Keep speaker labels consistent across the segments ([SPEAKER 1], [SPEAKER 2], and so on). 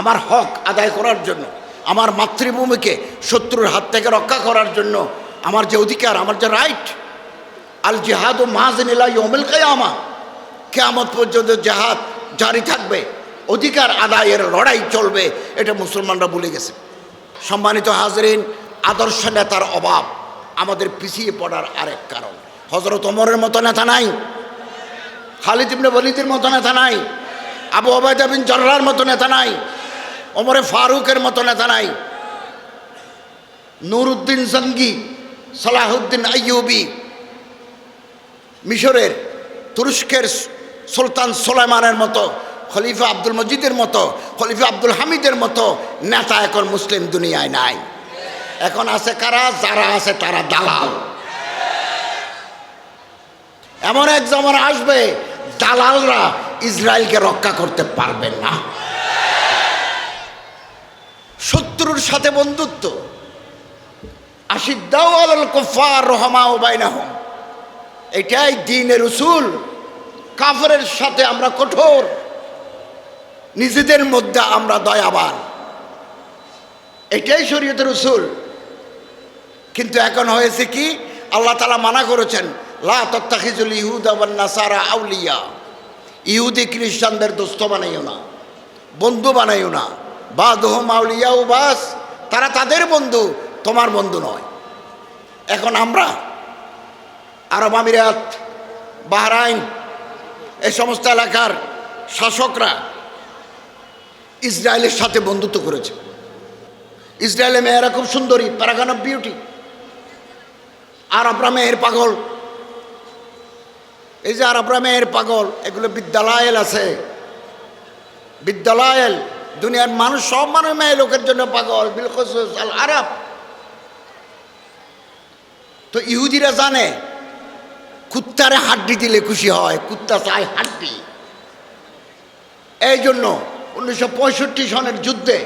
[SPEAKER 1] আমার হক আদায় করার জন্য, আমার মাতৃভূমিকে শত্রুর হাত থেকে রক্ষা করার জন্য আমার যে অধিকার, আমার যে রাইট আল জেহাদ ও মাহাজিনিলা ইয়মিল কায়ামা। কেয়ামত পর্যন্ত জেহাদ জারি থাকবে, অধিকার আদায়ের লড়াই চলবে, এটা মুসলমানরা ভুলে গেছে। সম্মানিত হাজরিন, আদর্শ নেতার অভাব আমাদের পিছিয়ে পড়ার আরেক কারণ। হজরত ওমরের মতো নেতা নাই, খালিদ ইবনে বলিদের মতো নেতা নাই, আবু ওবায়দা জর্রার মতো নেতা নাই ওমরে ফারুকের মতো নেতা নাই। নুরুদ্দিন জঙ্গি, সালাহুদ্দিন আইয়ুবি, মিশরের তুরস্কের সুলতান সোলাইমানের মতো, খলিফা আব্দুল মজিদের মতো, খলিফা আব্দুল হামিদের মতো নেতা এখন মুসলিম দুনিয়ায় নাই। এখন আছে কারা? যারা আছে তারা দালাল। এমন এক জমানা আসবে, দালালরা ইসরায়েলকে রক্ষা করতে পারবেন না। শত্রুর সাথে বন্ধুত্ব। আশিদ্দাও আল কুফার রহমা ও বাইনাহম। এটাই দিনের উসুল। কাফরের সাথে আমরা কঠোর। নিজেদের মধ্যে আমরা দয়াবান। এটাই শরীয়তের উসুল। কিন্তু এখন হয়েছে কি? আল্লাহ তালা মানা করেছেন, লা তত্তাখিজুল আবার নাসারা আউলিয়া। ইহুদি খ্রিস্টানদের দোস্ত বানাইও না, বন্ধু বানাইও না। বা দোহম আউলিয়া ও বাস তারা তাদের বন্ধু, তোমার বন্ধু নয়। এখন আমরা, আরব আমিরাত, বাহরাইন, এই সমস্ত এলাকার শাসকরা ইসরায়েলের সাথে বন্ধুত্ব করেছে। ইসরায়েলের মেয়েরা খুব সুন্দরী প্যারাগান অফ বিউটি আরবরা মেয়ের পাগল। এই যে আরবরা মেয়ের পাগল, এগুলো বিদ্যালয়েল আছে। বিদ্যালয়েল দুনিয়ার মানুষ, সব মানুষ মেয়ে লোকের জন্য পাগল। বিলখস আল আরব। তো ইহুদিরা জানে, কুত্তারে হাড্ডি দিলে খুশি হয়, কুত্তা চায় হাড্ডি। এই জন্য উনিশশো পঁয়ষট্টি সনের যুদ্ধে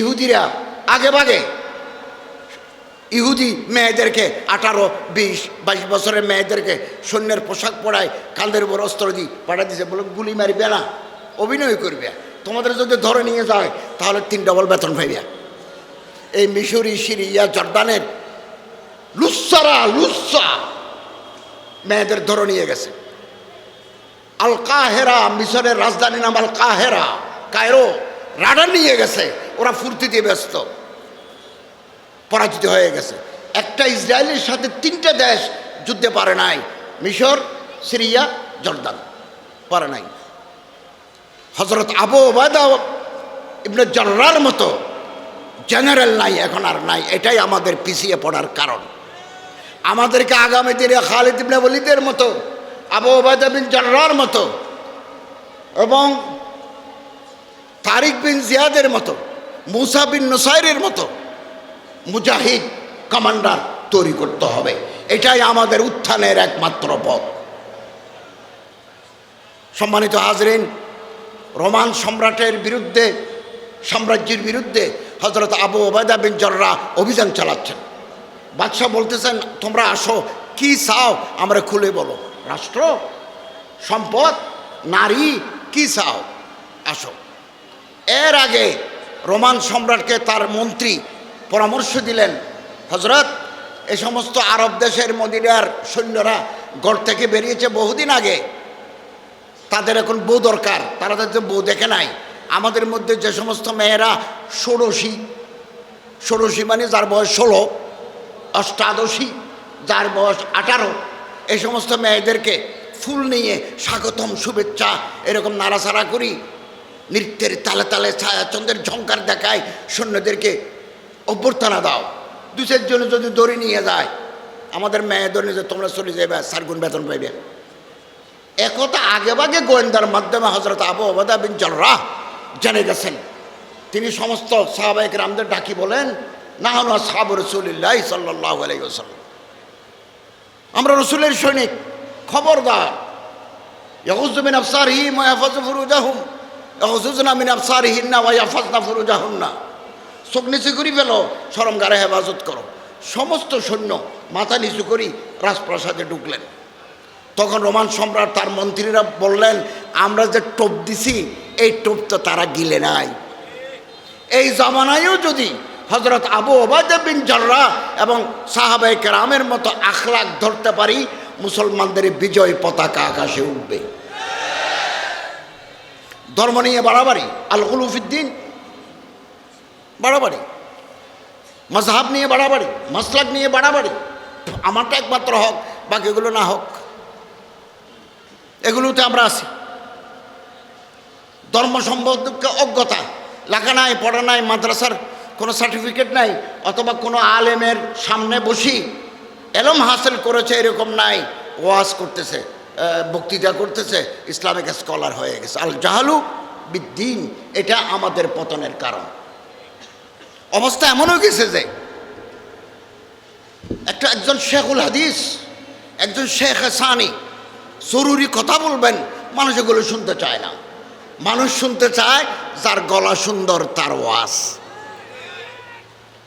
[SPEAKER 1] ইহুদিরা আগে ভাগে ইহুদি মেয়েদেরকে আঠারো, বিশ, বাইশ বছরের মেয়েদেরকে সৈন্যের পোশাক পরায় কাঁধের উপর অস্ত্র দিই পাঠা দিছে, বলে গুলি মারিবে না, অভিনয় করবে। তোমাদের যদি ধরে নিয়ে যায়, তাহলে তিন ডবল বেতন পাইবে। এই মিশরি, সিরিয়া, জর্দানের লুসারা লুসা মেয়েদের ধরে নিয়ে গেছে। আল কাহেরা মিশরের রাজধানী নাম আল কাহেরা কায়রো, রাডার নিয়ে গেছে। ওরা ফুর্তি দিয়ে ব্যস্ত, পরাজিত হয়ে গেছে। একটা ইসরায়েলের সাথে তিনটা দেশ যুদ্ধে পারে নাই, মিশর, সিরিয়া, জর্দান, পারে নাই। হজরত আবু ওবায়দা ইবনে জর্রার মতো জেনারেল নাই, এখন আর নাই। এটাই আমাদের পিছিয়ে পড়ার কারণ। আমাদেরকে আগামী দিনে খালিদ ইবনে বলিদের মতো, আবু ওবায়দা বিন জর্রার মতো এবং তারিক বিন জিয়াদের মতো, মুসা বিন নুসাইরের মতো মুজাহিদ কমান্ডার তৈরি করতে হবে। এটাই আমাদের উত্থানের একমাত্র পথ। সম্মানিত হাজরিন রোমান সম্রাটের বিরুদ্ধে, সাম্রাজ্যের বিরুদ্ধে হজরত আবু ওবায়দা বিন জর্রা অভিযান চালাচ্ছেন। বাদশাহ বলতেছেন, তোমরা আসো, কি চাও আমরা খুলে বলো। রাষ্ট্র, সম্পদ, নারী, কি চাও? আসো। এর আগে রোমান সম্রাটকে তার মন্ত্রী পরামর্শ দিলেন হজরত এ সমস্ত আরব দেশের মদিনার সৈন্যরা গড় থেকে বেরিয়েছে বহুদিন আগে। তাদের এখন বউ দরকার, তারা তাদের বউ দেখে নাই। আমাদের মধ্যে যে সমস্ত মেয়েরা ষোড়শী ষোড়শী মানে যার বয়স ষোলো, অষ্টাদশী, যার বয়স আঠারো, এই সমস্ত মেয়েদেরকে ফুল নিয়ে স্বাগতম, শুভেচ্ছা, এরকম নাড়াচাড়া করি। নৃত্যের তালে তালে ছায়াচন্দ্রের ঝঙ্কার দেখায়, সৈন্যদেরকে অভ্যর্থনা দাও। দু চারজনে যদি দড়ি নিয়ে যায়, আমাদের মেয়ে দড়ি যে তোমরা চলে যাবে সারগুন বেতন পাইবে। একথা আগে বাগে গোয়েন্দার মাধ্যমে হজরত আবু ওবাদা বিন জলরা জেনে গেছেন। তিনি সমস্ত সাহাবাহিক রামদের ডাকি বলেন না হন সাহাব রসুলিল্লাহ সাল্লাহ আলাইসাল্লাম আমরা রসুলের সৈনিক, খবরদার। ইয়াহুজমিন আফসার হি ময়াফাজ ফুরুজাহুম। ইয়াহুজুজনা মিন আফসার হিন্না ওয়াইফাজনা ফুরুজাহুন্না। চোখ নিচু করি ফেলো সরম গারে হেফাজত করো। সমস্ত সৈন্য মাথা নিচু করি রাজপ্রাসাদে ঢুকলেন। তখন রোমান সম্রাট তার মন্ত্রীরা বললেন, আমরা যে টোপ দিছি, এই টোপ তো তারা গিলে নাই। এই জমানায়ও যদি হজরত আবু ওবায়দা বিন জাররা এবং সাহাবাই কেরামের মতো আখলাক ধরতে পারি, মুসলমানদের বিজয় পতাকা আকাশে উঠবে। ধর্ম নিয়ে বাড়াবাড়ি আল উলুফিদ্দিন বাড়াবাড়ি। মজহাব নিয়ে বাড়াবাড়ি, মাসলাক নিয়ে বাড়াবাড়ি। আমারটা একমাত্র হক, বাকিগুলো না হোক। এগুলোতে আমরা আছি। ধর্ম সম্বন্ধে অজ্ঞতা, লেখা নাই, পড়া নাই, মাদ্রাসার কোনো সার্টিফিকেট নাই, অথবা কোনো আলেমের সামনে বসি এলম হাসিল করেছে এরকম নাই, ওয়াজ করতেছে বক্তৃতা করতেছে ইসলামিক স্কলার হয়ে গেছে। আল জাহালু বিদ্দিন, এটা আমাদের পতনের কারণ। অবস্থা এমনও গেছে যে একটা একজন শেখুল হাদিস, একজন শেখ সানি জরুরি কথা বলবেন মানুষ এগুলো শুনতে চায় না। মানুষ শুনতে চায় যার গলা সুন্দর, তার ওয়াজ।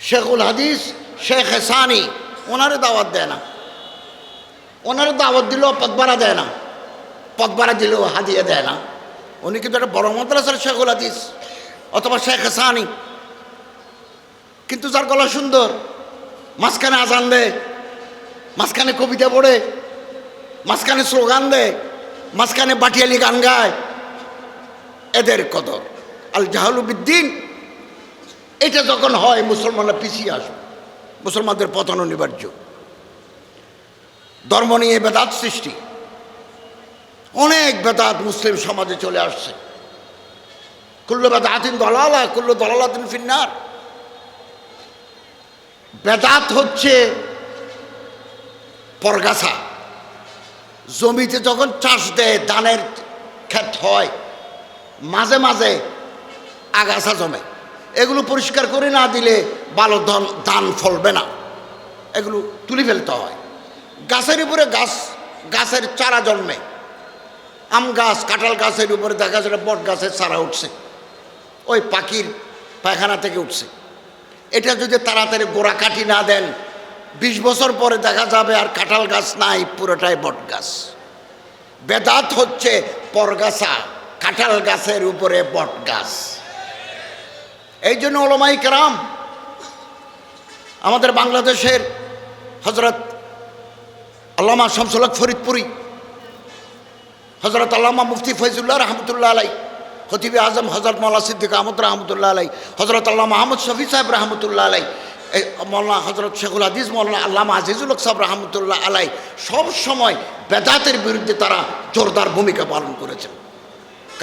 [SPEAKER 1] শেখুল হাদিস, শেখ সানি ওনারে দাওয়াত দেয় না। ওনারে দাওয়াত দিলেও পদবারা দেয় না। পদ ভাড়া দিলেও হাদিয়ে দেয় না। উনি কিন্তু একটা বড় মাদ্রাসার শেখুল হাদিস অথবা শেখ হেসানি। কিন্তু যার গলা সুন্দর, মাঝখানে আজান দেয়, মাঝখানে কবিতা পড়ে মাঝখানে স্লোগান দেয়, মাঝখানে বাটিয়ালি গান গায়। এদের কদর। আল জাহালুবিদ্দিন, এটা যখন হয়, মুসলমানরা পিছিয়ে আসবে। মুসলমানদের পতন অনিবার্য। ধর্ম নিয়ে বেদাত সৃষ্টি। অনেক বেদাত মুসলিম সমাজে চলে আসছে। কুল্লু বেদাতিন দলালা, কুল্লু দলালাতিন ফিন্নার। বেদাত হচ্ছে পরগাছা। জমিতে যখন চাষ দেয়, ধানের ক্ষেত হয়, মাঝে মাঝে আগাছা জমে। এগুলো পরিষ্কার করে না দিলে ভালো ধান ধান ফলবে না। এগুলো তুলে ফেলতে হয়। গাছের উপরে গাছ, গাছের চারা জন্মে। আম গাছ, কাঁঠাল গাছের উপরে দেখা যায় বট গাছের চারা উঠছে। ওই পাখির পায়খানা থেকে উঠছে। এটা যদি তাড়াতাড়ি গোড়া কাটি না দেন বিশ বছর পরে দেখা যাবে আর কাঁঠাল গাছ নাই, পুরোটাই বট গাছ। বেদাত হচ্ছে পরগাছা, কাঁঠাল গাছের উপরে বট গাছ। এই জন্য ওলমাই কেরাম, আমাদের বাংলাদেশের হজরত আল্লামা শামসুলক ফরিদপুরি হজরত আল্লামা মুফতি ফৈজুল্লাহ রহমতুল্লাহ আলাই খতিবে আজম হজরত মৌলা সিদ্দিক আহমদ রহমতুল্লাহ আলাই হজরত আল্লাহ মাহমুদ শফি সাহেব রহমতুল্লাহ আলাই এই মৌলানা হজরত শেখুল হাদিস, মৌলানা আল্লামা আজিজুল সাহেব রহমতুল্লাহ আলাই সব সময় বেদাতের বিরুদ্ধে তারা জোরদার ভূমিকা পালন করেছেন।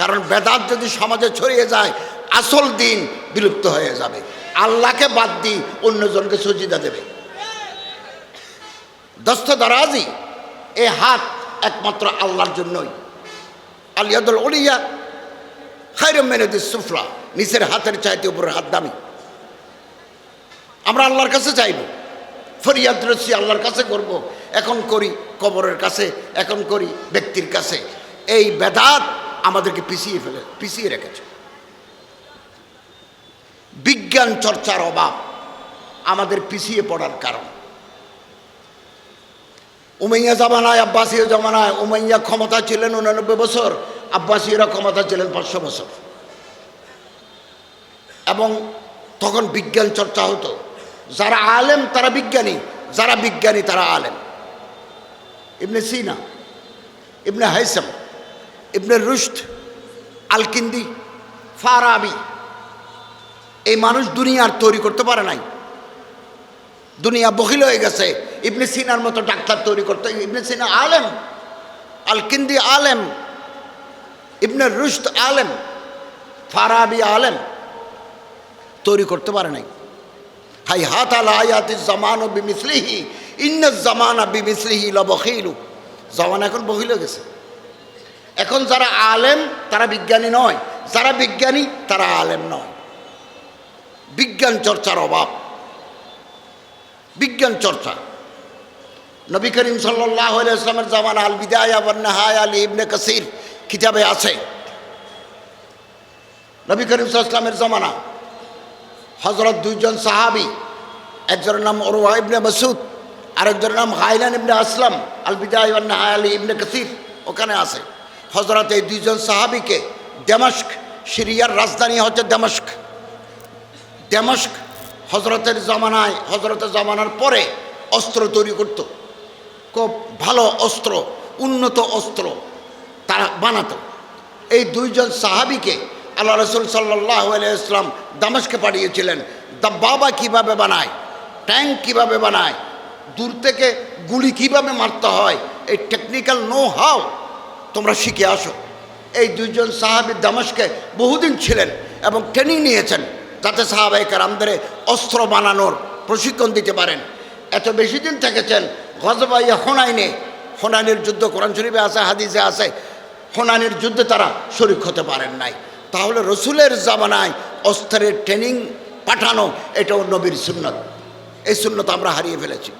[SPEAKER 1] কারণ বেদাত যদি সমাজে ছড়িয়ে যায়, আসল দিন বিলুপ্ত হয়ে যাবে। আল্লাহকে বাদ দিয়ে অন্যজনকে সজিদা দেবে। দস্ত দারাজি এ হাত একমাত্র আল্লাহর জন্যই। আলিয়াদুল অলিয়া খাইরম মেনেদিস সুফলা, নিচের হাতের চাইতে উপরের হাত দামি। আমরা আল্লাহর কাছে চাইব। ফরিয়াদ রসি আল্লাহর কাছে করব। এখন করি কবরের কাছে, এখন করি ব্যক্তির কাছে। এই বেদাত আমাদেরকে পিছিয়ে ফেলে, পিছিয়ে রেখেছে। বিজ্ঞান চর্চার অভাব আমাদের পিছিয়ে পড়ার কারণ। উমাইয়া জামানায়, আব্বাসীয় জামানায় উমাইয়া ক্ষমতা ছিলেন উনানব্বই বছর, আব্বাসীয়রা ক্ষমতা ছিলেন পাঁচশো বছর। এবং তখন বিজ্ঞান চর্চা হতো। যারা আলেম, তারা বিজ্ঞানী। যারা বিজ্ঞানী, তারা আলেম। ইবনে সিনা, ইবনে হাইসাম, ইবনে রুশদ, আলকিন্দি, ফারাবি, এই মানুষ দুনিয়ার তৈরি করতে পারে নাই। দুনিয়া বহিল হয়ে গেছে। ইবনে সিনার মতো ডাক্তার তৈরি করতে ইবনে সিনা আলেম, আলকিন্দি আলেম, ইবনে রুশদ আলেম, ফারাবি আলেম তৈরি করতে পারে নাই। হাই হাত আল আয়াতি জামান বিমিসলিহি, ইন্ন জামানা বিমিসলিহি লবখিলু। জামান এখন বহিল গেছে। এখন যারা আলেম, তারা বিজ্ঞানী নয়। যারা বিজ্ঞানী, তারা আলেম নয়। বিজ্ঞান চর্চার অভাব। বিজ্ঞান চর্চা। নবী করিম সাল্লাহ ইসলামের জামান আল বিদায় আলী ইবনে কাসির কিতাবে আছে। নবী করিম সাল্লামের জামানা হজরত দুইজন সাহাবি, একজনের নাম ওরওয়া ইবনে মাসুদ আরেকজনের নাম হাইলান ইবনে আসলাম আল বিদায় আবন্নাহায় আলী ইবনে কাসির, ওখানে আছে। হজরত এই দুইজন সাহাবিকে দেমাস্ক, সিরিয়ার রাজধানী হচ্ছে দেমাস্ক। দেমাস্ক হজরতের জমানায় হজরতের জমানার পরে অস্ত্র তৈরি করত। খুব ভালো অস্ত্র, উন্নত অস্ত্র তারা বানাতো। এই দুইজন সাহাবিকে আল্লাহ রসুল সাল্লাহ ইসলাম দামাসকে পাঠিয়েছিলেন। দা বাবা কীভাবে বানায়? ট্যাঙ্ক কীভাবে বানায়? দূর থেকে গুলি কীভাবে মারতে হয়? এই টেকনিক্যাল নো হাও তোমরা শিখে আসো। এই দুইজন সাহাবি দামাসকে বহুদিন ছিলেন এবং ট্রেনিং নিয়েছেন। যাতে সাহাবাই কারামদের অস্ত্র বানানোর প্রশিক্ষণ দিতে পারেন। এত বেশি দিন থেকেছেন গজবাইয়া হোনাইনে। হোনাইনের যুদ্ধ কোরআন শরীফে আছে, হাদিসে আছে। হোনানের যুদ্ধে তারা শরিক হতে পারেন নাই। তাহলে রসুলের জামানায় অস্ত্রের ট্রেনিং পাঠানো এটাও নবীর সুন্নত। এই সুন্নত আমরা হারিয়ে ফেলেছি।